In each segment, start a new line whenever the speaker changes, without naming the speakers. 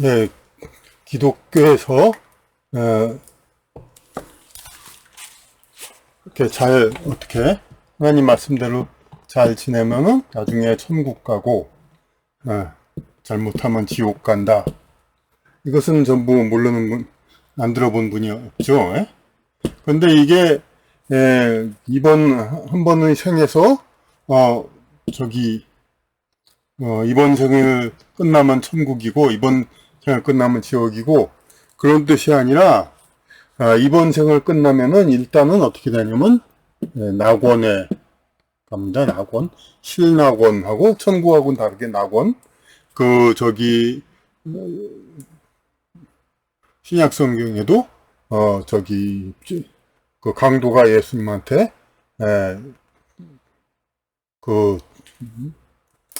예, 기독교에서 어, 이렇게 잘 어떻게 하나님 말씀대로 잘 지내면은 나중에 천국 가고 어, 잘못하면 지옥 간다. 이것은 전부 모르는 분, 안 들어본 분이 없죠. 예? 근데 이게 예, 이번 한 번의 생에서 어 저기 어, 이번 생을 끝나면 천국이고 이번 생을 끝나면 지옥이고 그런 뜻이 아니라 아, 이번 생을 끝나면은 일단은 어떻게 되냐면 예, 낙원에 갑니다. 낙원 실낙원하고 천국하고는 다르게 낙원 그 저기 신약 성경에도 어 저기 그 강도가 예수님한테 에, 그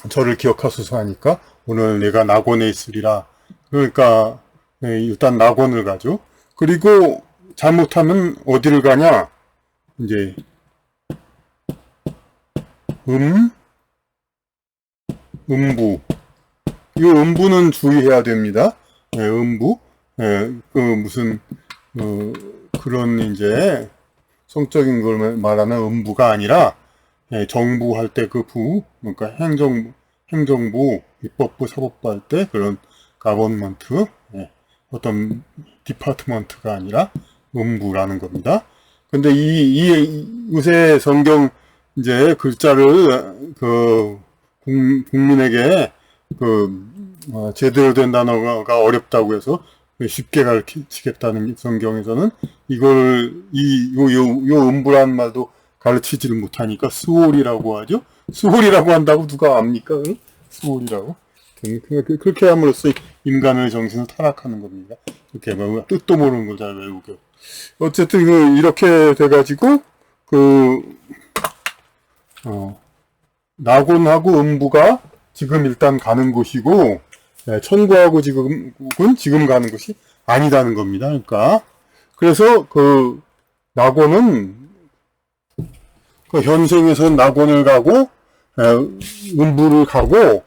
저를 기억하소서 하니까 오늘 내가 낙원에 있으리라. 그러니까 예, 일단 낙원을 가죠. 그리고 잘못하면 어디를 가냐? 이제 음, 음부. 이 음부는 주의해야 됩니다. 예, 음부. 예, 그 무슨 어, 그런 이제 성적인 걸 말하는 음부가 아니라 예, 정부 할 때 그 부, 그러니까 행정, 행정부, 입법부, 사법부 할 때 그런 가버먼트, 예, 어떤 디파트먼트가 아니라 음부라는 겁니다. 근데 이, 이, 요새 성경 이제 글자를 그 국, 국민에게 그 어, 제대로 된 단어가 어렵다고 해서 쉽게 가르치겠다는 성경에서는 이걸 이요 요 요 음부라는 말도 가르치지를 못하니까 수월이라고 하죠. 수월이라고 한다고 누가 압니까? 응? 수월이라고. 그렇게 함으로써 인간의 정신을 타락하는 겁니다. 이렇게 뭐 뜻도 모르는 걸 잘 외우고. 어쨌든 그 이렇게 돼가지고 그 어, 낙원하고 음부가 지금 일단 가는 곳이고 네, 천구하고 지금은 지금 가는 곳이 아니다는 겁니다. 그러니까 그래서 그 낙원은 그 현생에서 낙원을 가고 음부를 가고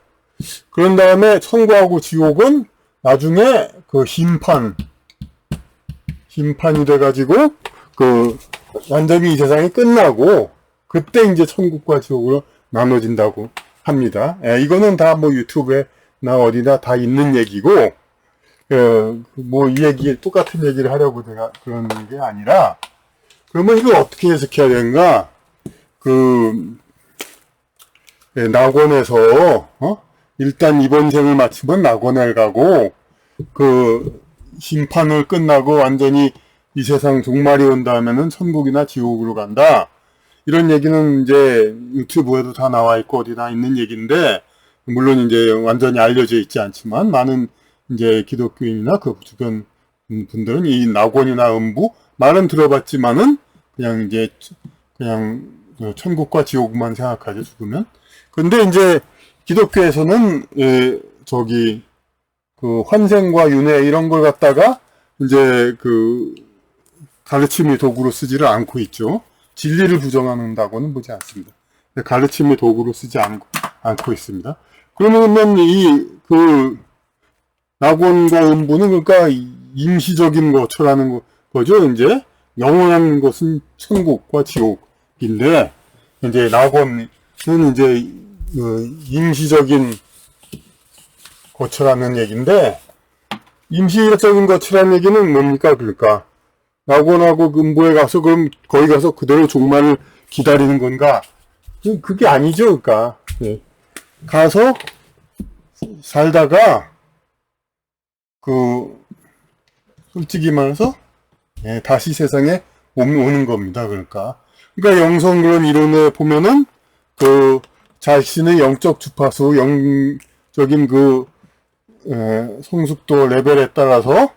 그런 다음에 천국하고 지옥은 나중에 그 심판 심판이 돼가지고 그 완전히 이 세상이 끝나고 그때 이제 천국과 지옥으로 나눠진다고 합니다. 예, 이거는 다 뭐 유튜브에 나 어디나 다 있는 얘기고 어, 뭐이 얘기 똑같은 얘기를 하려고 제가 그런 게 아니라 그러면 이걸 어떻게 해석해야 되는가? 그 예, 낙원에서 어? 일단 이번 생을 마치면 낙원에 가고 그 심판을 끝나고 완전히 이 세상 종말이 온다면은 천국이나 지옥으로 간다. 이런 얘기는 이제 유튜브에도 다 나와 있고 어디나 있는 얘기인데 물론 이제 완전히 알려져 있지 않지만 많은 이제 기독교인이나 그 주변 분들은 이 낙원이나 음부 말은 들어봤지만은 그냥 이제 그냥 천국과 지옥만 생각하죠 죽으면. 근데 이제 기독교에서는 예, 저기 그 환생과 윤회 이런 걸 갖다가 이제 그 가르침의 도구로 쓰지를 않고 있죠. 진리를 부정한다고는 보지 않습니다. 가르침의 도구로 쓰지 않고, 않고 있습니다. 그러면 이그 낙원과 음부는 그러니까 임시적인 것처라는 거죠. 이제 영원한 것은 천국과 지옥인데 이제 낙원은 이제 그 임시적인 거처라는 얘기인데 임시적인 거처라는 얘기는 뭡니까 그러니까 낙원하고 음부에 가서 그럼 거기 가서 그대로 종말을 기다리는 건가 그게 아니죠 그러니까 네. 가서 살다가 그 솔직히 말해서 예, 다시 세상에 오는 겁니다. 그러니까 그러니까 영성 그런 이론에 보면은 그 자신의 영적 주파수 영적인 그 에, 성숙도 레벨에 따라서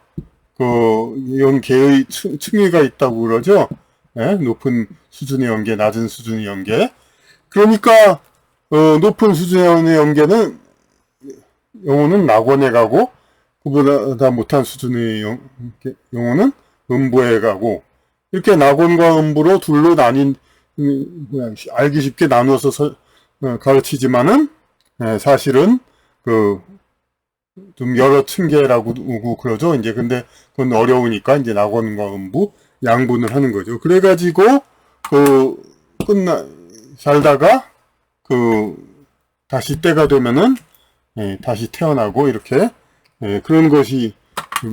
그 연계의 층위가 있다고 그러죠. 예, 높은 수준의 연계, 낮은 수준의 연계. 그러니까 어, 높은 수준의 연계는 영혼은 낙원에 가고 그보다 못한 수준의 영, 영혼은 음부에 가고 이렇게 낙원과 음부로 둘로 나뉜 그냥 알기 쉽게 나누어서 가르치지만은 예, 사실은 그 좀 여러 층계라고 오고 그러죠. 이제 근데 그건 어려우니까 이제 낙원과 음부 양분을 하는 거죠. 그래가지고 그 끝나 살다가 그 다시 때가 되면은 예, 다시 태어나고 이렇게 예, 그런 것이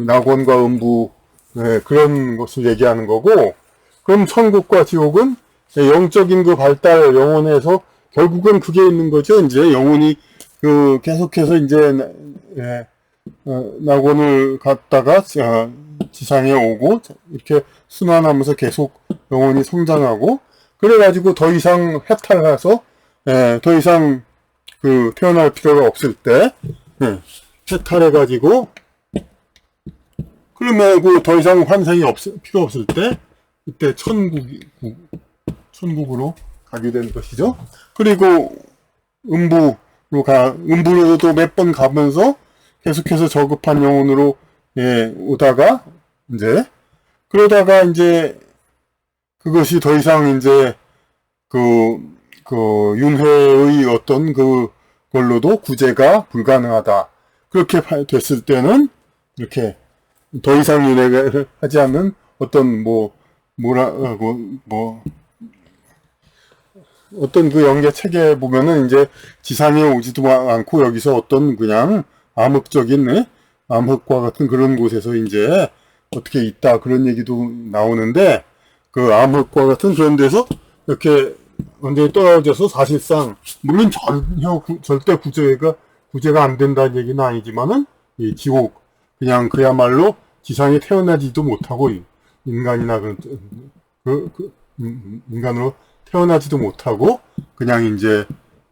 낙원과 음부 예, 그런 것을 얘기하는 거고 그럼 천국과 지옥은 예, 영적인 그 발달 영혼에서 결국은 그게 있는 거죠. 이제 영혼이 그 계속해서 이제 나- 예, 어, 낙원을 갔다가 어, 지상에 오고 이렇게 순환하면서 계속 영혼이 성장하고 그래가지고 더 이상 해탈해서 예, 더 이상 그 태어날 필요가 없을 때 예, 해탈해가지고 그러면 그 더 이상 환생이 없 필요 없을 때 이때 천국이 구- 천국으로 가게 되는 것이죠. 그리고 음부로 가 음부로도 몇 번 가면서 계속해서 저급한 영혼으로 예, 오다가 이제 그러다가 이제 그것이 더 이상 이제 그, 그 윤회의 어떤 그 걸로도 구제가 불가능하다. 그렇게 파- 됐을 때는 이렇게 더 이상 윤회를 하지 않는 어떤 뭐 뭐라고 뭐 어떤 그 연계 체계 보면은 이제 지상에 오지도 않고 여기서 어떤 그냥 암흑적인 네? 암흑과 같은 그런 곳에서 이제 어떻게 있다 그런 얘기도 나오는데 그 암흑과 같은 그런 데서 이렇게 완전히 떨어져서 사실상 물론 전혀 구- 절대 구제가 구제가 안 된다는 얘기는 아니지만은 이 지옥 그냥 그야말로 지상에 태어나지도 못하고 이- 인간이나 그, 그 음, 인간으로 태어나지도 못하고 그냥 이제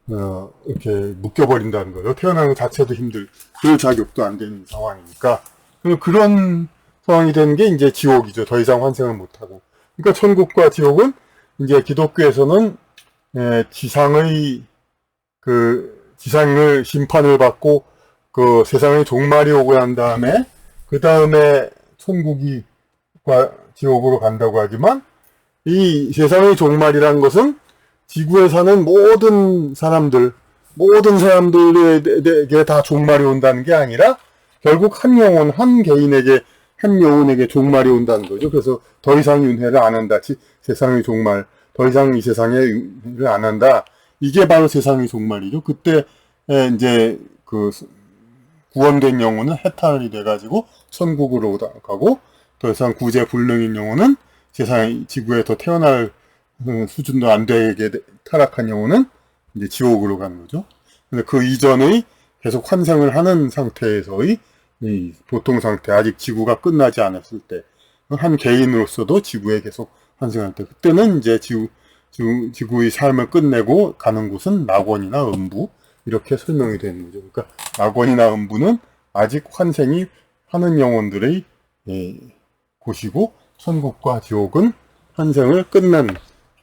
어, 이렇게 묶여버린다는 거예요. 태어나는 것 자체도 힘들, 그 자격도 안 되는 상황이니까. 그- 그런 상황이 되는 게 이제 지옥이죠. 더 이상 환생을 못하고. 그러니까 천국과 지옥은 이제 기독교에서는 에, 지상의 그 지상을 심판을 받고 그 세상의 종말이 오고 난 다음에 그 다음에 천국이 과 지옥으로 간다고 하지만 이 세상의 종말이란 것은 지구에 사는 모든 사람들, 모든 사람들에게 다 종말이 온다는 게 아니라 결국 한 영혼, 한 개인에게, 한 영혼에게 종말이 온다는 거죠. 그래서 더 이상 윤회를 안 한다. 지- 세상의 종말, 더 이상 이 세상에 윤회를 안 한다. 이게 바로 세상의 종말이죠. 그때 에, 이제 그 구원된 영혼은 해탈이 돼가지고 천국으로 가고 더 이상 구제 불능인 영혼은 세상 지구에 더 태어날 어, 수준도 안 되게 돼- 타락한 영혼은 이제 지옥으로 가는 거죠. 근데 그 이전의 계속 환생을 하는 상태에서의 이 보통 상태, 아직 지구가 끝나지 않았을 때, 한 개인으로서도 지구에 계속 환생할 때, 그때는 이제 지구, 지구, 지구 의 삶을 끝내고 가는 곳은 낙원이나 음부, 이렇게 설명이 되는 거죠. 그러니까 낙원이나 음부는 아직 환생이 하는 영혼들의 예, 곳이고, 천국과 지옥은 환생을 끝난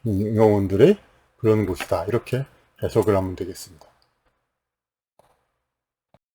영혼들의 그런 곳이다. 이렇게 해석을 하면 되겠습니다.